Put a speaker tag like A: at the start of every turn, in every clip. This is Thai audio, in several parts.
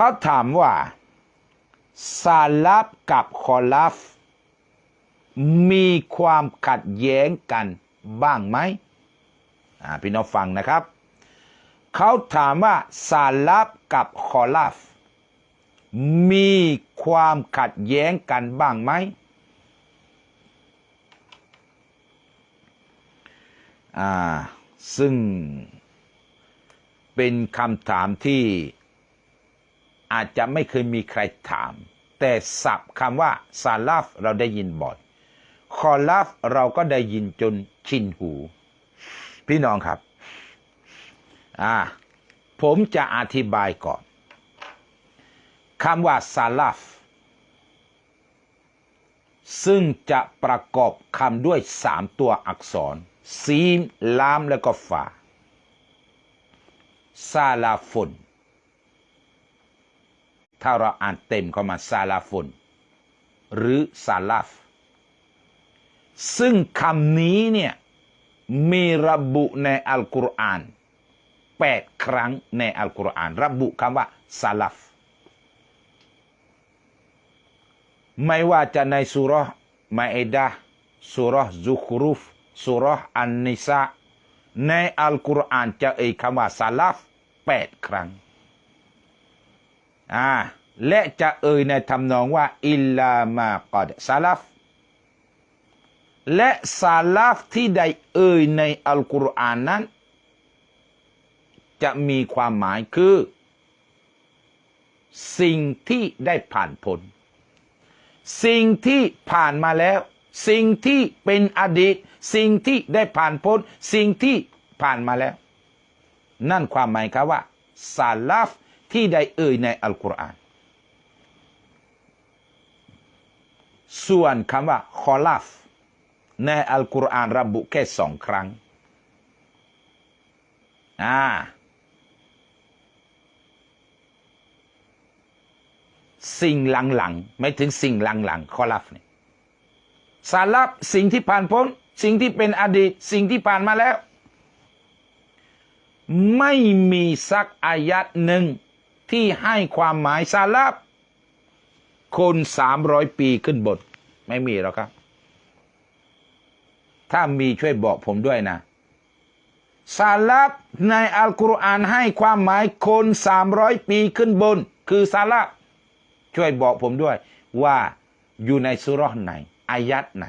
A: เขาถามว่าซาลับกับคอลัฟ มีความขัดแย้งกันบ้างไหมพี่น้องฟังนะครับ เขาถามว่าซาลับกับคอลัฟ มีความขัดแย้งกันบ้างไหมซึ่งเป็นคำถามที่ อาจจะไม่เคยมีใครถาม แต่ศัพท์คำว่าซาลาฟเราได้ยินบ่อยคอลาฟเราก็ได้ยินจนชินหู พี่น้องครับอ่าผมจะอธิบายก่อนคำว่าซาลาฟซึ่งจะประกอบคำด้วยสามตัวอักษร ซีมลามแล้วก็ฟาซาลาฟุน ถ้าเราอ่านเต็มเข้ามาซาลาฟุนหรือซาลาฟ ซึ่งคำนี้เนี่ย มีระบุในอัลกุรอานแปดครั้งในอัลกุรอานระบุคำว่าซาลาฟ ไม่ว่าจะในสุรห์มาอิดะสุรห์ซุครุฟสุรห์อันนิสาในอัลกุรอานจะเอ่ยคำว่าซาลาฟแปดครั้ง อ่าและจะเอ่ยในทำนองว่าอิลลามากอดซาลาฟและซาลาฟที่ได้เอ่ยในอัลกุรอานนั้น จะมีความหมายคือ สิ่งที่ได้ผ่านพ้นสิ่งที่ผ่านมาแล้ว สิ่งที่เป็นอดีต สิ่งที่ได้ผ่านพ้น สิ่งที่ผ่านมาแล้ว นั่นความหมายครับว่าซาลาฟ ที่ได้เอ่ยในอัลกุรอาน ส่วนคำว่าคอลาฟในอัลกุรอานระบุแค่สองครั้ง อ่า สิ่งหลังๆ ไม่ถึงสิ่งหลังๆ คอลัฟเนี่ยสารับสิ่งที่ผ่านพ้น สิ่งที่เป็นอดีต สิ่งที่ผ่านมาแล้ว ไม่มีสักอายัดหนึ่ง ที่ให้ความหมายสารับคนสามร้อยปีขึ้นบน ไม่มีหรอกครับ ถ้ามีช่วยบอกผมด้วยนะซาลับในอัลกุรอานให้ความหมายคนสามร้อยปีขึ้นบน คือซาลับช่วยบอกผมด้วย ว่าอยู่ในสุรห์ไหนอายัดไหน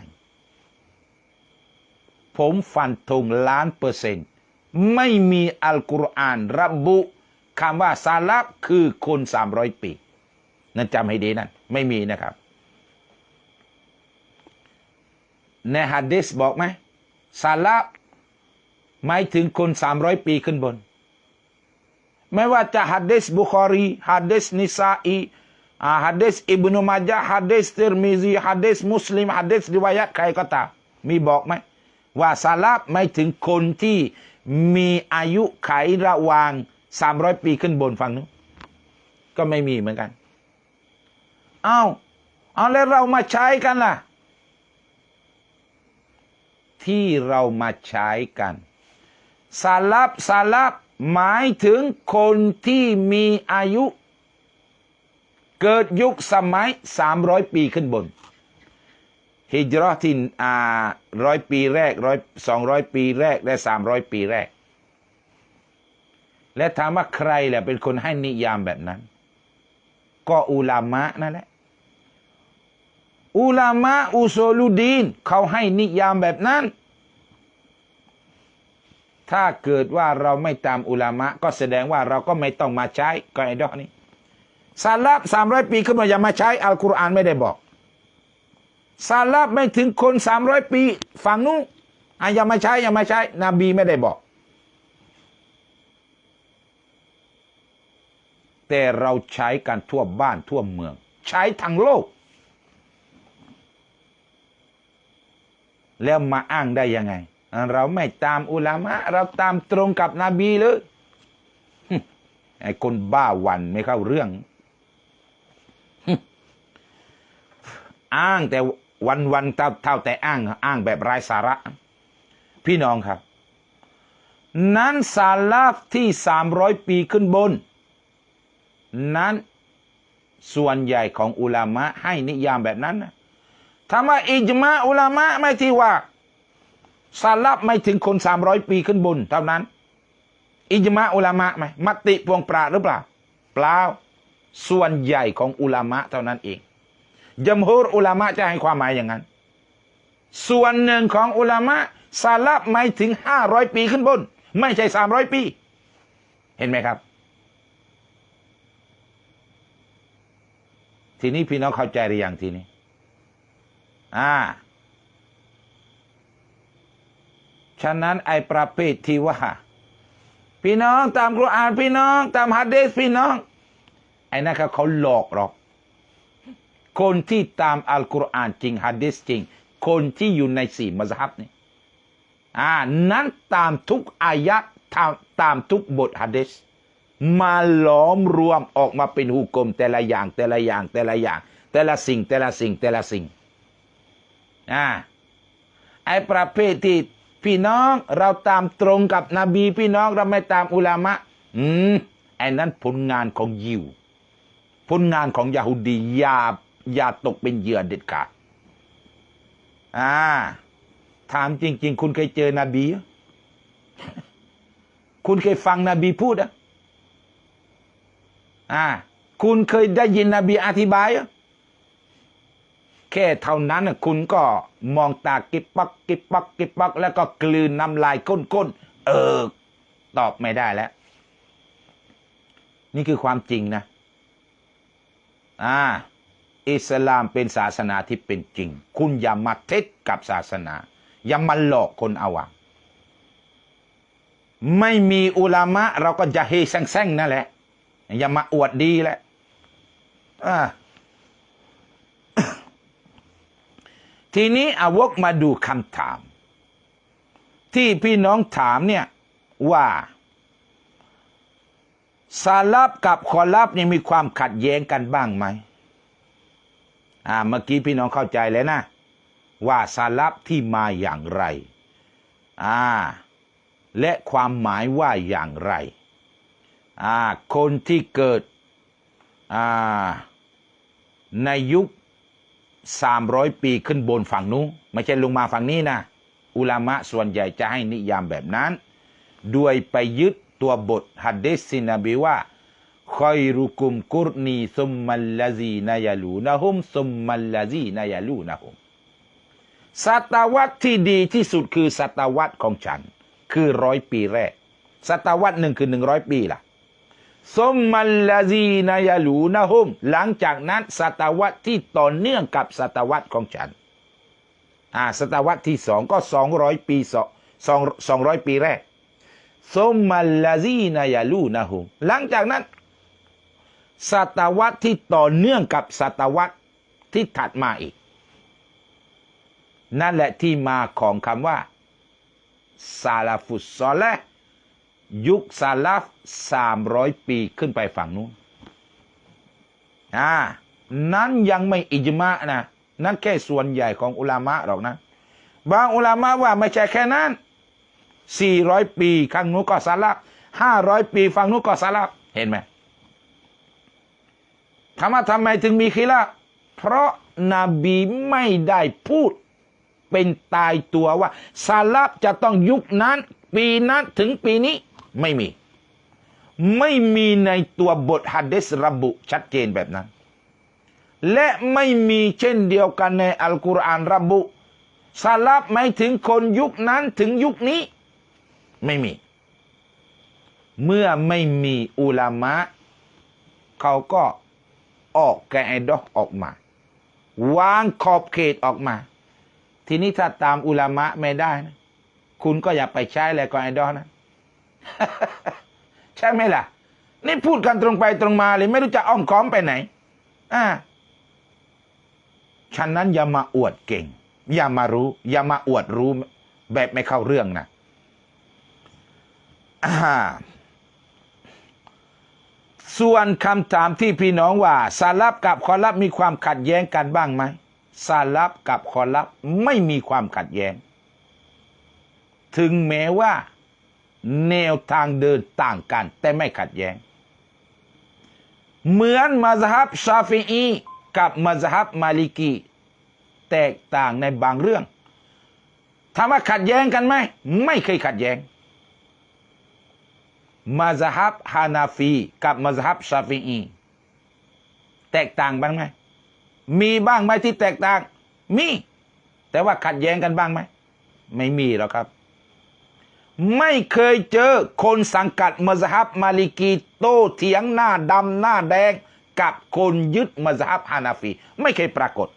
A: ผมฟันธงล้านเปอร์เซ็นต์ ไม่มีอัลกุรอานระบุ คำว่าซาลับคือคนสามร้อยปี นั่นจำให้ดีนั่นไม่มีนะครับ ในฮะดิษบอกไหมซาลับหมายถึงคนสามร้อยปีขึ้นบน ไม่ว่าจะฮะดิษบุคอรีฮะดิษนิซาอีฮะดิษอิบนุมาจาฮะดิษติรมิซีฮะดิษมุสลิมฮะดิษริวายะใครก็ตามมีบอกไหมว่าซาลับหมายถึงคนที่มีอายุไขระหว่าง สามร้อยปีขึ้นบนฟังนู้นก็ไม่มีเหมือนกันเอาเอาแล้วเรามาใช้กันล่ะ ที่เรามาใช้กันซาลับซาลับหมายถึงคนที่มีอายุ เกิดยุคสมัยสามร้อยปีขึ้นบนฮิจรัที่อ่าร้อยปีแรกร้อยสองร้อยปีแรกและสามร้อยปีแรก และถามว่าใครแหละเป็นคนให้นิยามแบบนั้น ก็อุลามะนั่นแหละ อุลามะอุโซลุดีนเขาให้นิยามแบบนั้น ถ้าเกิดว่าเราไม่ตามอุลามะ ก็แสดงว่าเราก็ไม่ต้องมาใช้ก็ไอ้ดอนี้ซาลับสามร้อยปีขึ้นมาอย่ามาใช้อัลกุรอานไม่ได้บอกซาลับไม่ถึงคนสามร้อยปี ฝั่งนู้นอะอย่ามาใช้อย่ามาใช้ นบีไม่ได้บอก แต่เราใช้กันทั่วบ้านทั่วเมือง ใช้ทั้งโลก แล้วมาอ้างได้ยังไง เราไม่ตามอุลามะ เราตามตรงกับนบีเลยไอ้คนบ้าวันไม่เข้าเรื่อง อ้างแต่วันวันเท่าเท่าแต่อ้าง อ้างแบบไร้สาระ พี่น้องครับ นั้นซาลาฟที่สามร้อยปีขึ้นบน นั้นส่วนใหญ่ของอุลามะให้นิยามแบบนั้นนะถ้าว่าอิจมาอุลามะไม่ที่ว่าซาลับไม่ถึงคนสามร้อยปีขึ้นบนเท่านั้น อิจมาอุลามะไหมมติพวงปราหรือเปล่า เปล่า ส่วนใหญ่ของอุลามะเท่านั้นเองยมฮูรอุลามะจะให้ความหมายอย่างนั้น ส่วนหนึ่งของอุลามะซาลับไม่ถึงห้าร้อยปีขึ้นบน ไม่ใช่สามร้อยปี เห็นไหมครับ ทีนี้พี่น้องเข้าใจหรือยังทีนี้ อ่า ฉะนั้นไอ้ประเภทที่ว่า พี่น้องตามกุรอานพี่น้อง ตามฮะดีษพี่น้อง ไอ้นั่นเขาเขาหลอกหรอก คนที่ตามอัลกุรอานจริงฮะดีษจริง คนที่อยู่ในสี่มัซฮับนี่อ่า นั้นตามทุกอายะตามตามทุกบทฮะดีษ มาล้อมรวมออกมาเป็นหุกกลมแต่ละอย่างแต่ละอย่างแต่ละอย่าง แต่ละสิ่งแต่ละสิ่งแต่ละสิ่งอ่าไอ้ประเภทที่พี่น้องเราตามตรงกับนบีพี่น้องเราไม่ตามอุลามะ อืมไอ้นั้นผลงานของยิว ผลงานของยาฮูดีอย่าอย่าตกเป็นเหยื่อเด็ดขาดอ่า ถามจริง ๆ คุณเคยเจอนบี คุณเคยฟังนบีพูดอะ อ่า คุณเคยได้ยินนบีอธิบายอะแค่เท่านั้นคุณก็มองตากิบปักกิบปักกิบปัก แล้วก็กลืนน้ำลายก้นๆเออ ตอบไม่ได้แล้ว นี่คือความจริงนะ อ่า อิสลามเป็นศาสนาที่เป็นจริง คุณอย่ามาเท็จกับศาสนา อย่ามาหลอกคนเอาอะไม่มีอุลามะ เราก็จะเฮแซงๆนั่นแหละ อย่ามาอวดดีแหละทีนี้อาวกมาดูคำถาม ที่พี่น้องถามเนี่ยว่าซาลับกับคอลับยังมีความขัดแย้งกันบ้างไหมอ่าเมื่อกี้พี่น้องเข้าใจแล้วนะ ว่าซาลับที่มาอย่างไร อ่า และความหมายว่าอย่างไร อ่าคนที่เกิดอ่าในยุคสามร้อยปีขึ้นบนฝั่งนู้นไม่ใช่ลงมาฝั่งนี้นะ อุลามะส่วนใหญ่จะให้นิยามแบบนั้น ด้วยไปยึดตัวบทฮัดดิสซินบีว่าคอยรุกุมกุรนีซุมมัลลาซีนายาลูนะฮุมซุมมัลลาซีนายาลูนะฮุมศตวรรษที่ดีที่สุดคือศตวรรษของฉัน คือร้อยปีแรก ศตวรรษหนึ่งคือหนึ่งร้อยปีล่ะ สมมัลลาซีนายาลูนะฮุม หลังจากนั้นศตวรรษที่ต่อเนื่องกับศตวรรษของฉัน อ่าศตวรรษที่สองก็สองร้อยปีสองสองสองร้อยปีแรกสมมัลลาซีนายาลูนะฮุม หลังจากนั้น ศตวรรษที่ต่อเนื่องกับศตวรรษที่ถัดมาอีก นั่นแหละที่มาของคำว่าซาลาฟุสซอลและ ยุคซาลาฟสามร้อยปีขึ้นไปฝั่งนู้นอ่านั้นยังไม่อิจมะนะ นั่นแค่ส่วนใหญ่ของอุลามะหรอกนะ บางอุลามะว่าไม่ใช่แค่นั้นสี่ร้อยปีข้างนู้นก็ซาลาฟห้าร้อยปีฝั่งนู้นก็ซาลาฟเห็นไหมถามว่าทำไมถึงมีคิลาฟเพราะนบีไม่ได้พูดเป็นตายตัวว่าซาลาฟจะต้องยุคนั้น ปีนั้นถึงปีนี้ ไม่มี ไม่มีในตัวบทฮัดดิสระบุชัดเจนแบบนั้น และไม่มีเช่นเดียวกันในอัลกุรอานระบุซาลับไม่ถึงคนยุคนั้นถึงยุคนี้ ไม่มี เมื่อไม่มีอุลามะ เขาก็ออกแกไอดอกออกมา วางขอบเขตออกมา ทีนี้ถ้าตามอุลามะไม่ได้นะคุณก็อย่าไปใช้แลกไอดอลนะ ใช่ไหมล่ะ นี่พูดกันตรงไปตรงมาเลย ไม่รู้จะอ้อมค้อมไปไหน อ่าฉะนั้นอย่ามาอวดเก่ง อย่ามารู้ อย่ามาอวดรู้แบบไม่เข้าเรื่องนะอ่าส่วนคำถามที่พี่น้องว่าซาลับกับคอลับมีความขัดแย้งกันบ้างไหมซาลับกับคอลับไม่มีความขัดแย้ง ถึงแม้ว่า แนวทางเดินต่างกัน แต่ไม่ขัดแย้ง เหมือนมัซฮับชาฟีอีกับมัซฮับมาลิกี แตกต่างในบางเรื่องถามว่าขัดแย้งกันไหม ไม่เคยขัดแย้งมัซฮับฮานาฟีกับมัซฮับชาฟีอีแตกต่างบ้างไหม มีบ้างไหมที่แตกต่าง มี แต่ว่าขัดแย้งกันบ้างไหม ไม่มีหรอกครับ ไม่เคยเจอคนสังกัดมัซฮับมาลิกีโตเถียงหน้าดำหน้าแดง กับคนยึดมัซฮับฮานาฟี ไม่เคยปรากฏ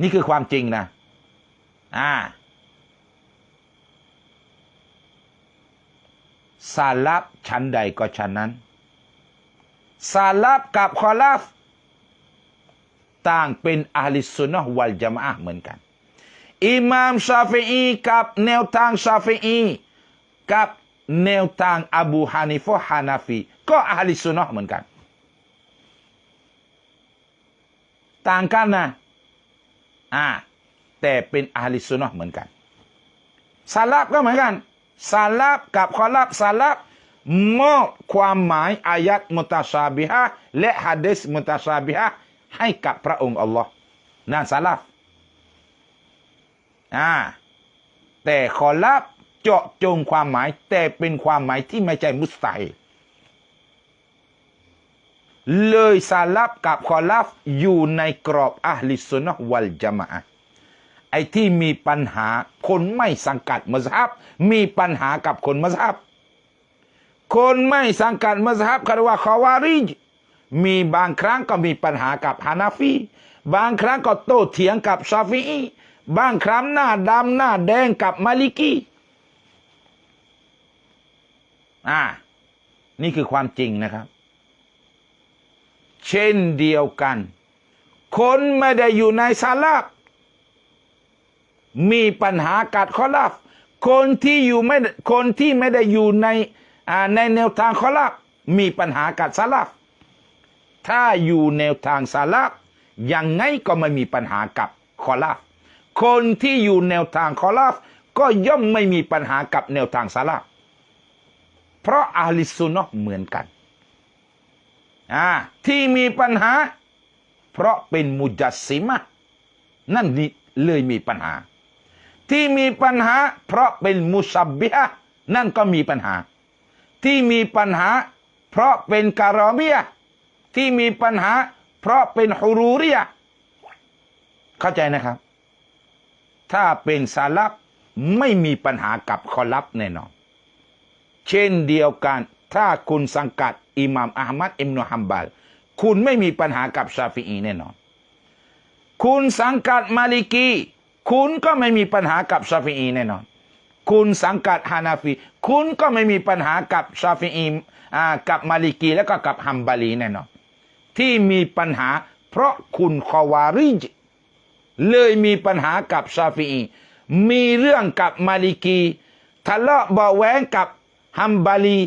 A: นี่คือความจริงนะ อ่าซาลับชั้นใดก็ชั้นนั้นซาลับกับคอลาฟ ต่างเป็นอาลิสุนนะห์วัลจามะฮ์เหมือนกัน อิหม่ามชาฟีอีกับแนวทางชาฟีอีกับแนวทางอบูฮานิฟะฮ์ฮานาฟีก็อาลิสซุนนะห์เหมือนกัน ต่างกันนะอ่าแต่เป็นอาลิสซุนนะห์เหมือนกันซาลับก็เหมือนกันซาลับกับคอลับซาลับมอบความหมายอายัดมุตาชาบิฮะห์และฮะดิษมุตาชาบิฮะห์ให้กับพระองค์อัลลอฮ์นั่นซาลับ อ่าแต่คอลับเจาะจงความหมาย แต่เป็นความหมายที่ไม่ใช่มุสตาฮิลเลยซาลับกับคอลับอยู่ในกรอบอะลิสุนนะวัลจามะไอ้ที่มีปัญหาคนไม่สังกัดมัซฮับมีปัญหากับคนมัซฮับคนไม่สังกัดมัซฮับคารว่าคาวาริจมีบางครั้งก็มีปัญหากับฮานาฟี บางครั้งก็โต้เถียงกับชาฟี บางครั้งหน้าดำหน้าแดงกับมาลิกีอ่า นี่คือความจริงนะครับ เช่นเดียวกัน คนไม่ได้อยู่ในซาลาบมีปัญหากัดคอลาฟคนที่อยู่ไม่คนที่ไม่ได้อยู่ในอ่าในแนวทางคอลาฟมีปัญหากัดซาลาฟถ้าอยู่แนวทางซาลาฟยังไงก็ไม่มีปัญหากับคอลาฟ คนที่อยู่แนวทางคอลาฟก็ย่อมไม่มีปัญหากับแนวทางซาลาเพราะอาลิสซุนนะเหมือนกันอ่าที่มีปัญหา เพราะเป็นมุจัสซิมะนั่นนี่เลยมีปัญหา ที่มีปัญหา เพราะเป็นมุสับบิฮะนั่นก็มีปัญหา ที่มีปัญหา เพราะเป็นการอมียที่มีปัญหา เพราะเป็นฮุรูรียเข้าใจนะครับ ถ้าเป็นซาลับไม่มีปัญหากับคอลับแน่นอน เช่นเดียวกัน ถ้าคุณสังกัดอิหม่ามอัลมัดอิมนุฮัมบัลคุณไม่มีปัญหากับชาฟีอีแน่นอน คุณสังกัดมาลิกี คุณก็ไม่มีปัญหากับชาฟีอีแน่นอน คุณสังกัดฮานาฟี คุณก็ไม่มีปัญหากับชาฟีอีอ่ากับมาลิกีแล้วก็กับฮัมบาลีแน่นอน ที่มีปัญหาเพราะคุณคอวาริจ เลยมีปัญหากับชาฟีอีมีเรื่องกับมาลิกี ทะเลาะเบาะแว้งกับฮัมบาลี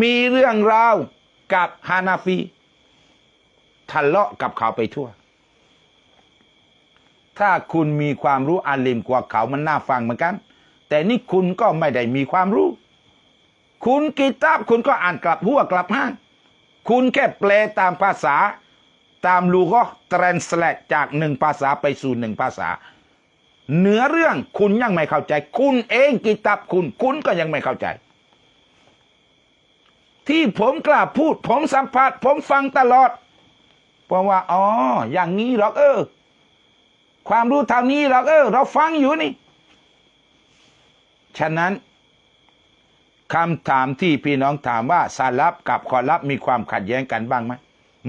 A: มีเรื่องราวกับฮานาฟี ทะเลาะกับเขาไปทั่ว ถ้าคุณมีความรู้อาลิมกว่าเขามันน่าฟังเหมือนกัน แต่นี่คุณก็ไม่ได้มีความรู้ คุณกิตาบคุณก็อ่านกลับหัวกลับห้าง คุณแค่แปลตามภาษา ตามลูก็ตรนสเลตจากหนึ่งภาษาไปสู่หนึ่งภาษาเนื้อเรื่องคุณยังไม่เข้าใจ คุณเองกิตาบคุณ คุณก็ยังไม่เข้าใจ ที่ผมกล้าพูด ผมสัมผัสผมฟังตลอด เพราะว่าอ๋ออย่างนี้หรอกเออ ความรู้เท่านี้หรอกเออ เราฟังอยู่นี่ ฉะนั้นคำถามที่พี่น้องถามว่าซาลับกับคอลับมีความขัดแย้งกันบ้างไหม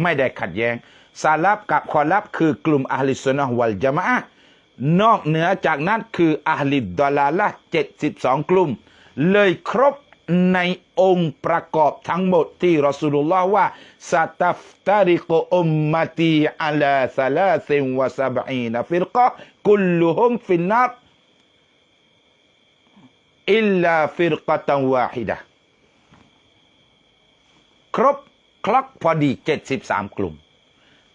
A: ไม่ได้ขัดแย้ง ซาลับกับคอลับคือกลุ่มอะฮลิสซุนนะฮ์วัลจามะนอกเหนือจากนั้นคืออะฮลิดดอลาละเจ็ดสิบสองกลุ่ม เลยครบในองค์ประกอบทั้งหมดที่รอสูลุลลอฮ์ว่าซาตัฟตาริกอุมมตีอัลาซาลาซินวะซาบอีนฟิรกะกุลลุฮุมฟินนัรอิลลาฟิรกะตันวาฮิดะครบคลักพอดี 73 กลุ่ม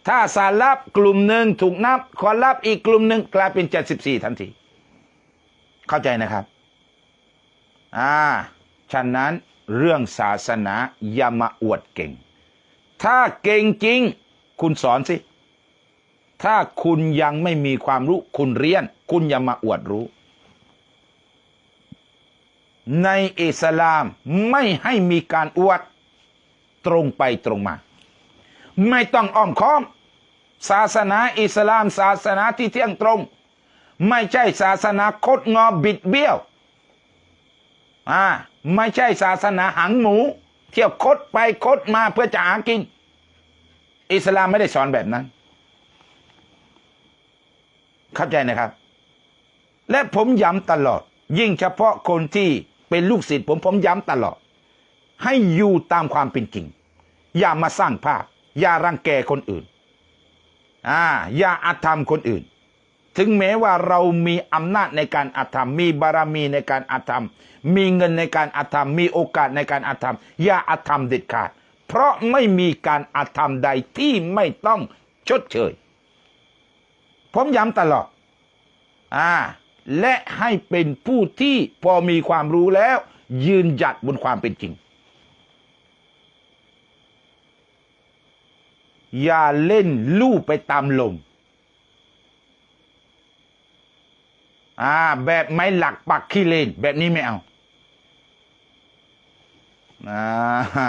A: ถ้าซารลับกลุ่มหนึ่งถูกนับคอลับอีกกลุ่มหนึ่งกลายเป็น74ทันที เข้าใจนะครับ อ่า ฉะนั้นเรื่องศาสนาอย่ามาอวดเก่ง ถ้าเก่งจริง คุณสอนสิ ถ้าคุณยังไม่มีความรู้คุณเรียน คุณอย่ามาอวดรู้ ในอิสลามไม่ให้มีการอวดตรงไปตรงมา ไม่ต้องอ้อมค้อม ศาสนาอิสลามศาสนาที่เที่ยงตรง ไม่ใช่ศาสนาคดงอบิดเบี้ยวอ่าไม่ใช่ศาสนาหังหมู เที่ยวคดไปคดมาเพื่อจะหากิน อิสลามไม่ได้สอนแบบนั้น เข้าใจนะครับ และผมย้ำตลอด ยิ่งเฉพาะคนที่เป็นลูกศิษย์ผมผมย้ำตลอด ให้อยู่ตามความเป็นจริง อย่ามาสร้างภาพ อย่ารังแกคนอื่น อ่าอย่าอาธรรมคนอื่น ถึงแม้ว่าเรามีอำนาจในการอาธรรม มีบารมีในการอาธรรม มีเงินในการอาธรรม มีโอกาสในการอาธรรม อย่าอาธรรมเด็ดขาด เพราะไม่มีการอาธรรมใดที่ไม่ต้องชดเชย ผมย้ำตลอด อ่า และให้เป็นผู้ที่พอมีความรู้แล้ว ยืนหยัดบนความเป็นจริง อย่าเล่นลู่ไปตามลม อ่า แบบไม่หลักปักขี้เล่นแบบนี้ไม่เอาอ่า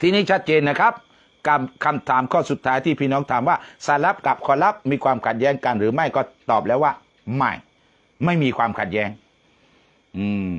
A: ทีนี้ชัดเจนนะครับคำคำถามข้อสุดท้ายที่พี่น้องถามว่าสารับกับคอรับมีความขัดแย้งกันหรือไม่ก็ตอบแล้วว่า ไม่ ไม่มีความขัดแย้ง อืม